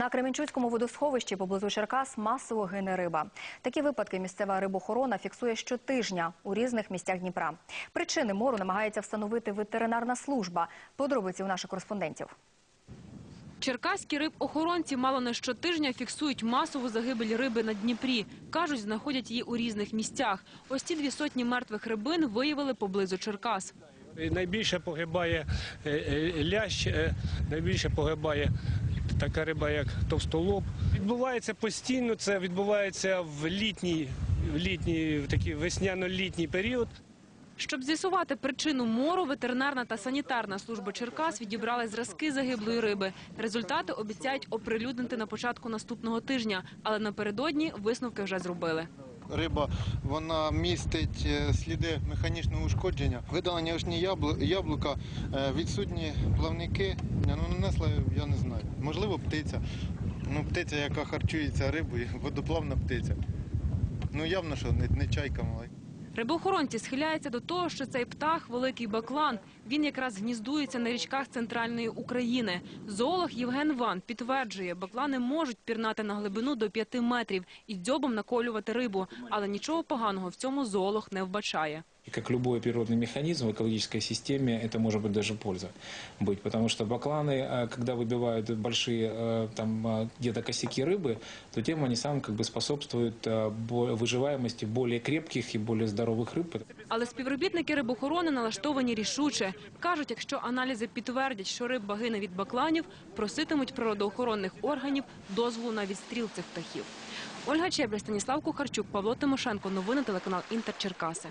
На Кременчуцькому водосховищі поблизу Черкас масово гине риба. Такі випадки місцева рибохорона фіксує щотижня у різних місцях Дніпра. Причини мору намагається встановити ветеринарна служба. Подробиці у наших кореспондентів. Черкаські рибохоронці мало не щотижня фіксують масову загибель риби на Дніпрі. Кажуть, знаходять її у різних місцях. Ось ці дві сотні мертвих рибин виявили поблизу Черкас. Найбільше погибає е, е, лящ, е, найбільше погибає така риба, як товстолоб. Відбувається постійно, це відбувається в літній, в літній, в такий весняно-літній період. Щоб з'ясувати причину мору, ветеринарна та санітарна служба Черкас відібрали зразки загиблої риби. Результати обіцяють оприлюднити на початку наступного тижня, але напередодні висновки вже зробили. Риба вона містить е, сліди механічного ушкодження, видалення очні яблука, е, відсутні плавники. Ну, нанесла, я не знаю. Можливо, птиця. Ну, птиця, яка харчується рибою, водоплавна птиця. Ну, явно, що не, не чайка мала. Рибоохоронці схиляються до того, що цей птах – великий баклан. Він якраз гніздується на річках центральної України. Зоолог Євген Ван підтверджує, баклани можуть пірнати на глибину до 5 метрів і дзьобом наколювати рибу. Але нічого поганого в цьому зоолог не вбачає. И как любой природный механизм в экологической системе, это может быть даже польза быть. Потому что бакланы, э, когда выбивают большие э, там, э, где-то косяки рыбы, то тем они сам как бы способствуют э, бо- выживаемости более крепких и более здоровых рыб. Але співробітники рибохорони налаштовані рішуче. Кажуть, якщо аналізи підтвердять, що риба гине від бакланів, проситимуть природоохоронних органів дозволу на відстріл цих птахів. Ольга Чебля, Станіслав Кухарчук, Павло Тимошенко. Новини телеканал Інтер Черкаси.